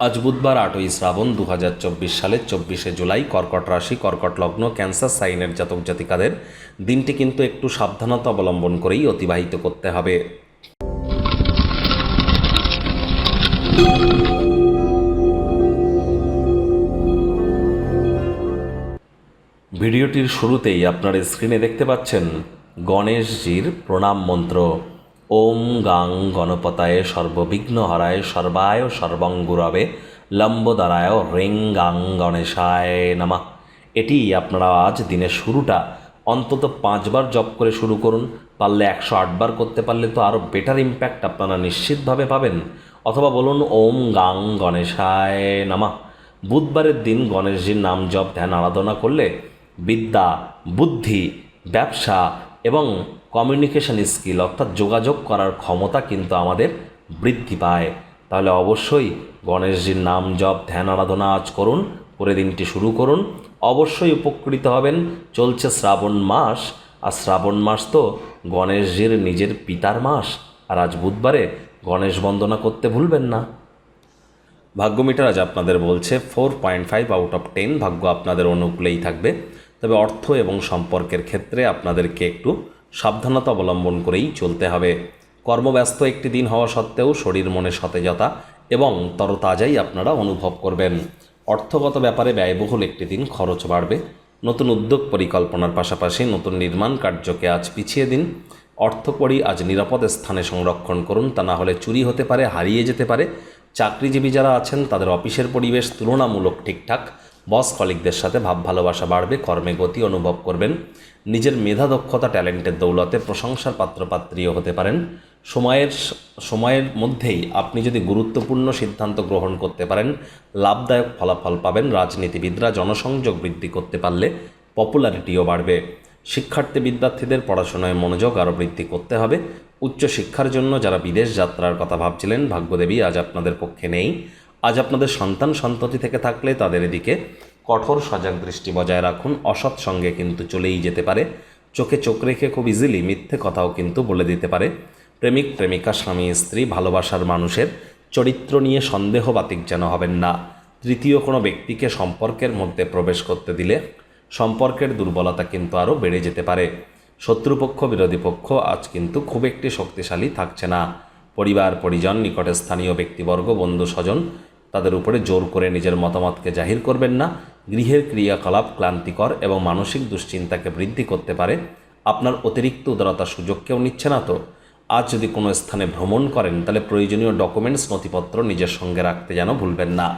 আজ বুধবার আটই শ্রাবণ দু হাজার চব্বিশ সালের চব্বিশে জুলাই কর্কট রাশি, কর্কট লগ্ন, ক্যান্সার সাইনের জাতক জাতিকাদের দিনটি কিন্তু একটু সাবধানতা অবলম্বন করেই অতিবাহিত করতে হবে। ভিডিওটির শুরুতেই আপনার স্ক্রিনে দেখতে পাচ্ছেন গণেশজির প্রণাম মন্ত্র। ওম গাং গণপতায় সর্ববিঘ্ন হরায় সর্বায় সর্বঙ্গুরবে লম্বদারায় রিং গাং গণেশায় নামা। এটি আপনারা আজ দিনের শুরুটা। অন্তত পাঁচবার জপ করে শুরু করুন। পারলে একশো আটবার করতে পারলে তো আরও বেটার ইম্প্যাক্ট আপনারা নিশ্চিতভাবে পাবেন। অথবা বলুন, ওম গাং গণেশায় নামা। বুধবারের দিন গণেশজির নাম জপ, ধ্যান, আরাধনা করলে বিদ্যা, বুদ্ধি, ব্যবসা এবং কমিউনিকেশন স্কিল অর্থাৎ যোগাযোগ করার ক্ষমতা কিন্তু আমাদের বৃদ্ধি পায়। তাহলে অবশ্যই গণেশজির নাম জপ, ধ্যান, আরাধনা আজ করুন করে দিনটি শুরু করুন। অবশ্যই উপকৃত হবেন, চলছে শ্রাবণ মাস, আর শ্রাবণ মাস তো গণেশজির নিজের পিতার মাস, আর আজ বুধবারে গণেশ বন্দনা করতে ভুলবেন না। ভাগ্য মিটার আজ আপনাদের বলছে four point five out of ten ভাগ্য আপনাদের অনুকূলেই থাকবে। তবে অর্থ এবং সম্পর্কের ক্ষেত্রে আপনাদেরকে একটু সাবধানতা অবলম্বন করেই চলতে হবে। কর্মব্যস্ত একটি দিন হওয়া সত্ত্বেও শরীর মনে সতেজতা এবং তরতাজাই আপনারা অনুভব করবেন। অর্থগত ব্যাপারে ব্যয়বহুল একটি দিন খরচ বাড়বে। নতুন উদ্যোগ পরিকল্পনার পাশাপাশি নতুন নির্মাণ কার্যকে আজ পিছিয়ে দিন। অর্থকড়ি আজ নিরাপদ স্থানে সংরক্ষণ করুন, তা না হলে চুরি হতে পারে, হারিয়ে যেতে পারে। চাকরিজীবী যারা আছেন, তাদের অফিসের পরিবেশ তুলনামূলক ঠিকঠাক। বস কলিকদের সাথে ভাব ভালোবাসা বাড়বে, কর্মে গতি অনুভব করবেন। নিজের মেধা দক্ষতা, ট্যালেন্টের দৌলতে প্রশংসার পাত্রপাত্রীও হতে পারেন। সময়ের সময়ের মধ্যেই আপনি যদি গুরুত্বপূর্ণ সিদ্ধান্ত গ্রহণ করতে পারেন, লাভদায়ক ফলাফল পাবেন। রাজনীতিবিদরা জনসংযোগ বৃদ্ধি করতে পারলে পপুলারিটিও বাড়বে। শিক্ষার্থী বিদ্যার্থীদের পড়াশোনায় মনোযোগ আরও বৃদ্ধি করতে হবে। উচ্চশিক্ষার জন্য যারা বিদেশ যাত্রার কথা ভাবছিলেন, ভাগ্যদেবী আজ আপনাদের পক্ষে নেই। আজ আপনাদের সন্তান সন্ততি থেকে থাকলে তাদের এদিকে কঠোর সজাগ দৃষ্টি বজায় রাখুন। অসৎ সঙ্গে কিন্তু চলেই যেতে পারে। চোখে চোখ রেখে খুব ইজিলি মিথ্যে কথাও কিন্তু বলে দিতে পারে। প্রেমিক, প্রেমিকা, স্বামী, স্ত্রী, ভালোবাসার মানুষের চরিত্র নিয়ে সন্দেহবাতিক যেন হবেন না। তৃতীয় কোনো ব্যক্তিকে সম্পর্কের মধ্যে প্রবেশ করতে দিলে সম্পর্কের দুর্বলতা কিন্তু আরও বেড়ে যেতে পারে। শত্রুপক্ষ, বিরোধী পক্ষ আজ কিন্তু খুব একটি শক্তিশালী থাকছে না। পরিবার, পরিজন নিকটে স্থানীয় ব্যক্তিবর্গ বন্ধু স্বজন তাদের উপরে জোর করে নিজের মতামতকে জাহির করবেন না। গৃহের ক্রিয়াকলাপ ক্লান্তিকর এবং মানসিক দুশ্চিন্তাকে বৃদ্ধি করতে পারে। আপনার অতিরিক্ত উদারতার সুযোগকেও নিচ্ছে না তো? আজ যদি কোনো স্থানে ভ্রমণ করেন, তাহলে প্রয়োজনীয় ডকুমেন্টস নথিপত্র নিজের সঙ্গে রাখতে যেন ভুলবেন না।